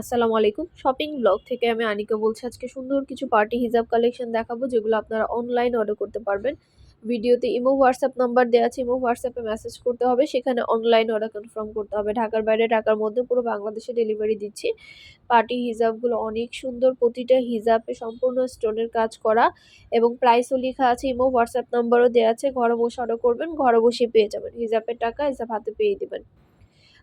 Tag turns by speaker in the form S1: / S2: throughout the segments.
S1: আসসালামু আলাইকুম। Shopping blog থেকে আমি আনিকা বলছি, আজকে সুন্দর কিছু পার্টি হিজাব কালেকশন দেখাবো, যেগুলো আপনারা অনলাইন অর্ডার করতে পারবেন। ভিডিওতে ইমো হোয়াটসঅ্যাপ নাম্বার দেওয়া আছে, ইমো হোয়াটসঅ্যাপে মেসেজ করতে হবে। সেখানে অনলাইন অর্ডার কনফার্ম করতে হবে। ঢাকার বাইরে, ঢাকার মধ্যে পুরো বাংলাদেশে ডেলিভারি দিচ্ছি। পার্টি হিজাবগুলো অনেক সুন্দর, প্রতিটা হিজাবে সম্পূর্ণ স্টোনের কাজ করা এবং প্রাইসও লেখা আছে, ইমো হোয়াটসঅ্যাপ নাম্বারও দেওয়া আছে। ঘরে বসে অর্ডার করবেন, ঘরে বসে পেয়ে যাবেন। হিজাবের টাকা হিসাব হাতে পেয়ে দেবেন।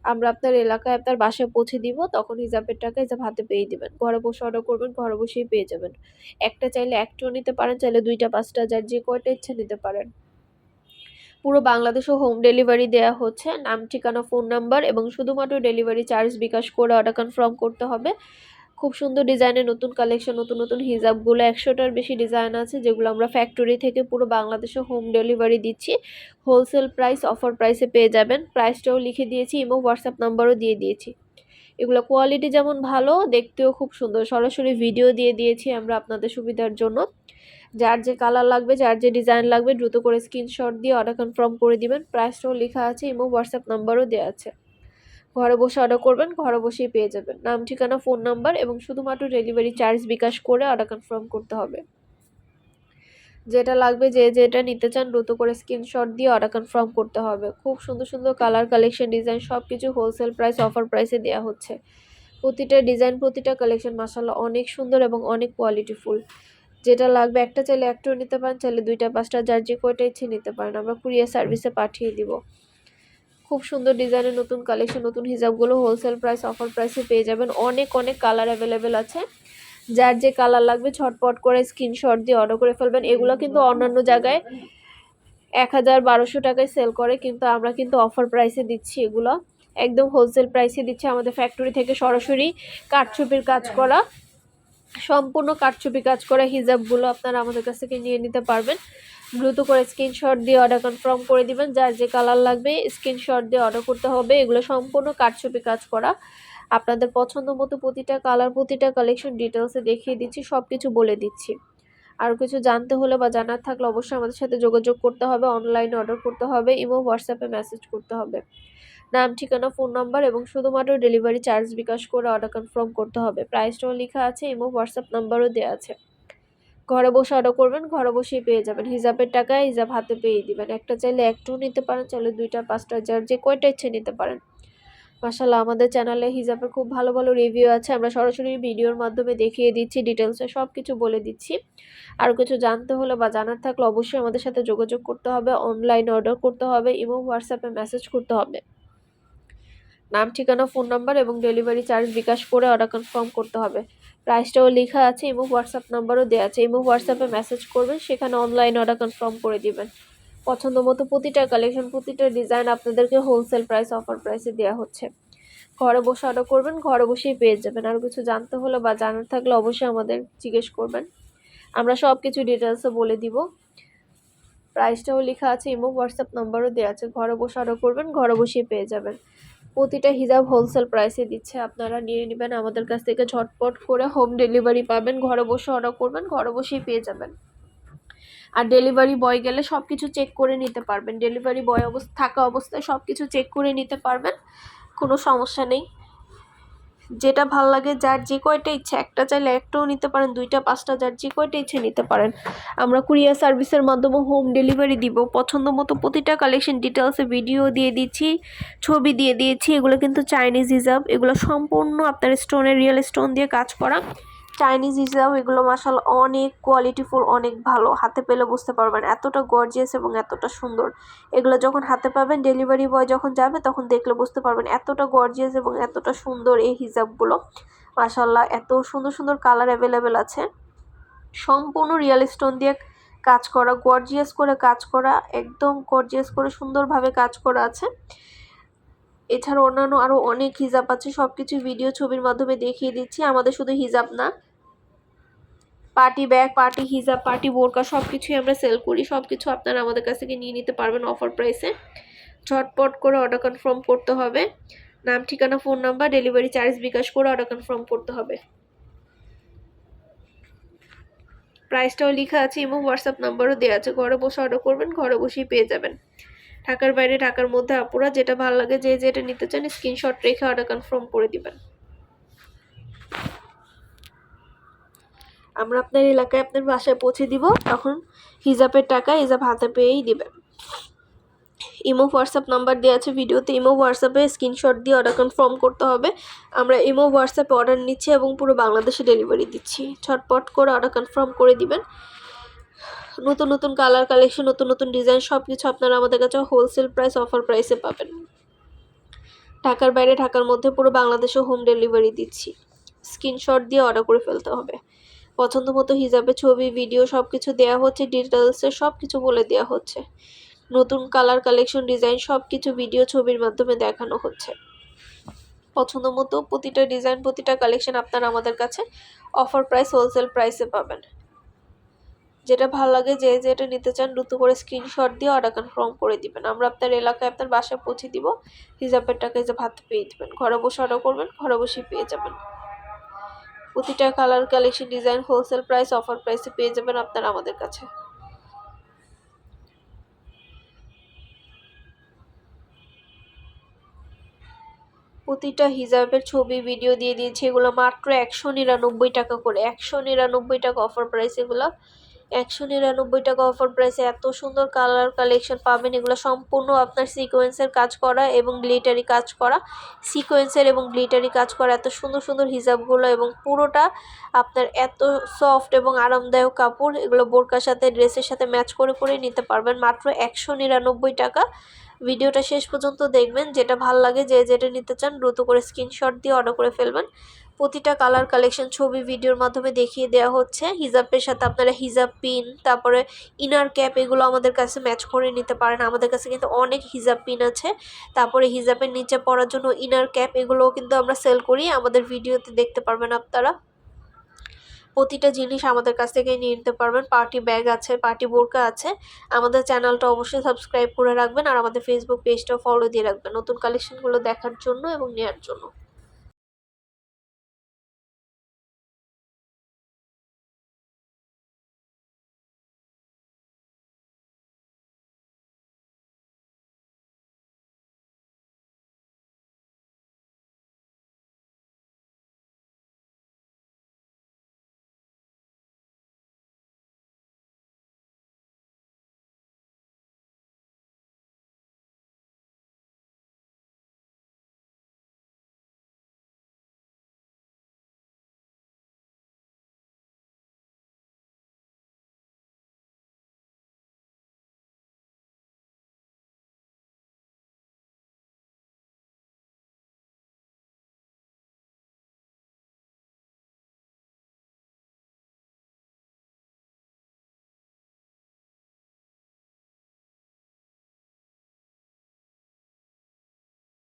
S1: আমরা আপনার এলাকায় আপনার বাসায় পৌঁছে দিব, তখন হিজাবের টাকা হিজাব হাতে পেয়ে দেবেন। ঘরে বসে অর্ডার করবেন, ঘরে বসেই পেয়ে যাবেন। একটা চাইলে একটাও নিতে পারেন, চাইলে দুইটা, পাঁচটা, যার যে কয়টা ইচ্ছে নিতে পারেন। পুরো বাংলাদেশে হোম ডেলিভারি দেওয়া হচ্ছে। নাম, ঠিকানা ফোন নাম্বার এবং শুধুমাত্র ডেলিভারি চার্জ বিকাশ করে অর্ডার কনফার্ম করতে হবে। খুব সুন্দর ডিজাইনের নতুন কালেকশন নতুন নতুন হিজাবগুলো। একশোটার বেশি ডিজাইন আছে, যেগুলো আমরা ফ্যাক্টরি থেকে পুরো বাংলাদেশে হোম ডেলিভারি দিচ্ছি। হোলসেল প্রাইস অফার প্রাইসে পেয়ে যাবেন। প্রাইসটাও লিখে দিয়েছি এবং হোয়াটসঅ্যাপ নাম্বারও দিয়ে দিয়েছি। এগুলো কোয়ালিটি যেমন ভালো, দেখতেও খুব সুন্দর। সরাসরি ভিডিও দিয়ে দিয়েছি আমরা আপনাদের সুবিধার জন্য। যার যে কালার লাগবে, যার যে ডিজাইন লাগবে, দ্রুত করে স্ক্রিনশট দিয়ে অর্ডার কনফার্ম করে দিবেন। প্রাইসটাও লেখা আছে এবং হোয়াটসঅ্যাপ নাম্বারও দেওয়া আছে। ঘরে বসে অর্ডার করবেন, ঘরে বসেই পেয়ে যাবেন। নাম, ঠিকানা ফোন নাম্বার এবং শুধুমাত্র ডেলিভারি চার্জ বিকাশ করে অর্ডার কনফার্ম করতে হবে। যেটা লাগবে যে যেটা নিতে চান দ্রুত করে স্ক্রিনশট দিয়ে অর্ডার কনফার্ম করতে হবে। খুব সুন্দর সুন্দর কালার কালেকশন ডিজাইন সব কিছু হোলসেল প্রাইস অফার প্রাইসে দেওয়া হচ্ছে। প্রতিটা ডিজাইন প্রতিটা কালেকশন মাসাল্লাহ অনেক সুন্দর এবং অনেক কোয়ালিটিফুল যেটা লাগবে একটা চাইলে একটাও নিতে পারেন, চাইলে দুইটা, পাঁচটা, যার যে কয়টা ইচ্ছে নিতে পারেন। আমরা কুরিয়ার সার্ভিসে পাঠিয়ে দিব। খুব সুন্দর ডিজাইনের নতুন কালেকশন নতুন হিজাবগুলো হোলসেল প্রাইস অফার প্রাইসে পেয়ে যাবেন। অনেক অনেক কালার অ্যাভেলেবেল আছে। যার যে কালার লাগবে, ছটপট করে স্ক্রিনশট দিয়ে অর্ডার করে ফেলবেন। এগুলো কিন্তু অন্যান্য জায়গায় এক হাজার বারোশো টাকায় সেল করে, কিন্তু আমরা কিন্তু অফার প্রাইসে দিচ্ছি এগুলো। একদম হোলসেল প্রাইসে দিচ্ছি আমাদের ফ্যাক্টরি থেকে সরাসরি কাঠছুপির কাজ করা। সম্পূর্ণ কাঠছবি কাজ করা হিজাবগুলো আপনারা আমাদের কাছ থেকে নিয়ে নিতে পারবেন। দ্রুত করে স্ক্রিনশট দিয়ে অর্ডার কনফার্ম করে দিবেন, যার যে কালার লাগবে স্ক্রিনশট দিয়ে অর্ডার করতে হবে। এগুলো সম্পূর্ণ কাঠছবি কাজ করা। আপনাদের পছন্দ মতো প্রতিটা কালার প্রতিটা কালেকশন ডিটেলসে দেখিয়ে দিচ্ছি সব কিছু বলে দিচ্ছি। আর কিছু জানতে হলে বা জানার থাকলে অবশ্যই আমাদের সাথে যোগাযোগ করতে হবে অনলাইনে অর্ডার করতে হবে এবং হোয়াটসঅ্যাপে মেসেজ করতে হবে। নাম, ঠিকানা ফোন নাম্বার এবং শুধুমাত্র ডেলিভারি চার্জ বিকাশ করে অর্ডার কনফার্ম করতে হবে। প্রাইসটাও লেখা আছে এবং হোয়াটসঅ্যাপ নাম্বারও দেওয়া আছে। ঘরে বসে অর্ডার করবেন, ঘরে বসেই পেয়ে যাবেন। হিজাবের টাকায় হিজাব হাতে পেয়ে দিবেন। একটা চাইলে একটাও নিতে পারেন, চাইলে দুইটা, পাঁচটা, যার যে কয়টা ইচ্ছে নিতে পারেন। মাসাল্লাহ আমাদের চ্যানেলে হিজাবের খুব ভালো ভালো রিভিউ আছে। আমরা সরাসরি ভিডিওর মাধ্যমে দেখিয়ে দিচ্ছি ডিটেলসে সব কিছু বলে দিচ্ছি। আর কিছু জানতে হলে বা জানার থাকলে অবশ্যই আমাদের সাথে যোগাযোগ করতে হবে অনলাইন অর্ডার করতে হবে এবং হোয়াটসঅ্যাপে মেসেজ করতে হবে। নাম, ঠিকানা ফোন নাম্বার এবং ডেলিভারি চার্জ বিকাশ করে অর্ডার কনফার্ম করতে হবে। প্রাইসটাও লেখা আছে এবং হোয়াটসঅ্যাপ নাম্বারও দেওয়া আছে। এবং হোয়াটসঅ্যাপে মেসেজ করবেন, সেখানে অনলাইন অর্ডার কনফার্ম করে দিবেন। পছন্দ মতো প্রতিটা কালেকশন প্রতিটা ডিজাইন আপনাদেরকে হোলসেল প্রাইস অফার প্রাইসে দেওয়া হচ্ছে। ঘরে বসে অর্ডার করবেন, ঘরে বসেই পেয়ে যাবেন। আর কিছু জানতে হলে বা জানার থাকলে অবশ্যই আমাদের জিজ্ঞেস করবেন। আমরা সব কিছু ডিটেলসে বলে দিব। প্রাইসটাও লেখা আছে এবং হোয়াটসঅ্যাপ নাম্বারও দেওয়া আছে। ঘরে বসে অর্ডার করবেন, ঘরে বসেই পেয়ে যাবেন। প্রতিটা হিজাব হোলসেল প্রাইসে দিচ্ছে। আপনারা নিয়ে নেবেন, আমাদের কাছ থেকে ঝটপট করে হোম ডেলিভারি পাবেন। ঘরে বসে অর্ডার করবেন, ঘরে বসেই পেয়ে যাবেন। আর ডেলিভারি বয় গেলে সব কিছু চেক করে নিতে পারবেন। ডেলিভারি বয় অবস্থা, থাকা অবস্থায় সব কিছু চেক করে নিতে পারবেন। কোনো সমস্যা নেই। যেটা ভালো লাগে, যার যে কয়টা ইচ্ছে, একটা চাইলে একটাও নিতে পারেন, দুইটা, পাঁচটা, যার যে কয়টা ইচ্ছে নিতে পারেন। আমরা কুরিয়ার সার্ভিসের মাধ্যমে হোম ডেলিভারি দিব। পছন্দ মতো প্রতিটা কালেকশন ডিটেলসে ভিডিও দিয়ে দিচ্ছি, ছবি দিয়ে দিয়েছি। এগুলো কিন্তু চাইনিজ হিজাব। এগুলো সম্পূর্ণ আপনার স্টোনের রিয়েল স্টোন দিয়ে কাজ করা। চাইনিজ হিসাব এগুলো মাসাল অনেক কোয়ালিটিফুল অনেক ভালো। হাতে পেলে বুঝতে পারবেন এতটা গর্জিয়াস এবং এতটা সুন্দর। এগুলো যখন হাতে পাবেন ডেলিভারি বয় যখন যাবে, তখন দেখলে বুঝতে পারবেন এতটা গর্জিয়াস এবং এতটা সুন্দর এই হিসাবগুলো মাসাল্লাহ এত সুন্দর সুন্দর কালার অ্যাভেলেবেল আছে। সম্পূর্ণ রিয়েল স্টোন দিয়ে কাজ করা গর্জিয়াস করে কাজ করা, একদম গর্জিয়াস করে সুন্দরভাবে কাজ করা আছে। এছাড়া অন্যান্য আরও অনেক হিজাব আছে সব কিছু ভিডিও ছবির মাধ্যমে দেখিয়ে দিচ্ছি। আমাদের শুধু হিজাব না, পার্টি ব্যাগ, পার্টি হিজাব, পার্টি বোরকা সব কিছুই আমরা সেল করি। সব কিছু আপনারা আমাদের কাছ থেকে নিয়ে নিতে পারবেন অফার প্রাইসে ঝটপট করে অর্ডার কনফার্ম করতে হবে। নাম, ঠিকানা phone number delivery charge bKash করে অর্ডার কনফার্ম করতে হবে। প্রাইসটাও লেখা আছে এবং হোয়াটসঅ্যাপ নাম্বারও দেওয়া আছে। ঘরে বসে অর্ডার করবেন, ঘরে বসেই পেয়ে যাবেন। ঢাকার বাইরে, ঢাকার মধ্যে আপুরা যেটা ভালো লাগে, যে যেটা নিতে চান স্ক্রিনশট রেখে অর্ডার কনফার্ম করে দিবেন। আমরা আপনার এলাকায় আপনার বাসায় পৌঁছে দিব, তখন হিজাবের টাকা হিজাব হাতে পেয়েই দিবেন। ইমো হোয়াটসঅ্যাপ নাম্বার দেওয়া আছে ভিডিওতে, ইমো হোয়াটসঅ্যাপে স্ক্রিনশট দিয়ে অর্ডার কনফার্ম করতে হবে। আমরা ইমো হোয়াটসঅ্যাপে অর্ডার নিচ্ছি এবং পুরো বাংলাদেশে ডেলিভারি দিচ্ছি। ছটপট করে অর্ডার কনফার্ম করে দিবেন। নতুন নতুন কালার কালেকশন নতুন নতুন ডিজাইন সব কিছু আপনারা আমাদের কাছে হোলসেল প্রাইস অফার প্রাইসে পাবেন। ঢাকার বাইরে, ঢাকার মধ্যে পুরো বাংলাদেশে হোম ডেলিভারি দিচ্ছি। স্ক্রিনশট দিয়ে অর্ডার করে ফেলতে হবে। পছন্দ মতো হিসাবে ছবি ভিডিও সব কিছু দেওয়া হচ্ছে ডিটেলসে সব কিছু বলে দেওয়া হচ্ছে। নতুন কালার কালেকশন ডিজাইন সব কিছু ভিডিও ছবির মাধ্যমে দেখানো হচ্ছে। পছন্দ মতো প্রতিটা ডিজাইন প্রতিটা কালেকশন আপনারা আমাদের কাছে অফার প্রাইস হোলসেল প্রাইসে পাবেন। যেটা ভালো লাগে, যে যেটা নিতে চান দ্রুত করে স্ক্রিনশট দিয়ে অর্ডার কনফার্ম করে দিবেন। আমরা আপনার এলাকায় আপনার বাসায় পৌঁছে দিব, হিসাবের টাকা হিসাব হাতে পেয়ে দেবেন। ঘরে বসে অর্ডার করবেন, ঘরে বসেই পেয়ে যাবেন। প্রতিটা colour collection design wholesale price offer প্রাইসে পেয়ে যাবেন আপনারা আমাদের কাছে। প্রতিটা হিজাবের ছবি ভিডিও দিয়ে দিয়েছে, এগুলো মাত্র একশো নিরানব্বই টাকা করে। একশো নিরানব্বই টাকা অফার প্রাইস এগুলো। একশো নিরানব্বই টাকা অফার প্রাইসে এত সুন্দর কালার কালেকশন পাবেন। এগুলো সম্পূর্ণ আপনার সিকোয়েন্সের কাজ করা এবং গ্লিটারি কাজ করা। সিকোয়েন্সের এবং গ্লিটারি কাজ করা। এত সুন্দর সুন্দর হিজাবগুলো এবং পুরোটা আপনার এত সফট এবং আরামদায়ক কাপড়। এগুলো বোরকার সাথে, ড্রেসের সাথে ম্যাচ করে করে নিতে পারবেন। মাত্র একশো নিরানব্বই টাকা। ভিডিওটা শেষ পর্যন্ত দেখবেন। যেটা ভালো লাগে যে যেটা নিতে চান, দ্রুত করে স্ক্রিনশট দিয়ে অর্ডার করে ফেলবেন। প্রতিটা কালার কালেকশন ছবি ভিডিওর মাধ্যমে দেখিয়ে দেওয়া হচ্ছে। হিজাবের সাথে আপনারা হিজাব পিন তারপরে ইনার ক্যাপ এগুলো আমাদের কাছে ম্যাচ করে নিতে পারেন। আমাদের কাছে কিন্তু অনেক হিজাব পিন আছে। তারপরে হিজাবের নিচে পড়ার জন্য ইনার ক্যাপ এগুলোও কিন্তু আমরা সেল করি। আমাদের ভিডিওতে দেখতে পারবেন আপনারা। প্রতিটা জিনিস আমাদের কাছ থেকে নিয়ে নিতে পারবেন। পার্টি ব্যাগ আছে পার্টি বোরকা আছে। আমাদের চ্যানেলটা অবশ্যই সাবস্ক্রাইব করে রাখবেন আর আমাদের ফেসবুক পেজটাও ফলো দিয়ে রাখবেন। নতুন কালেকশনগুলো দেখার জন্য এবং নেওয়ার জন্য।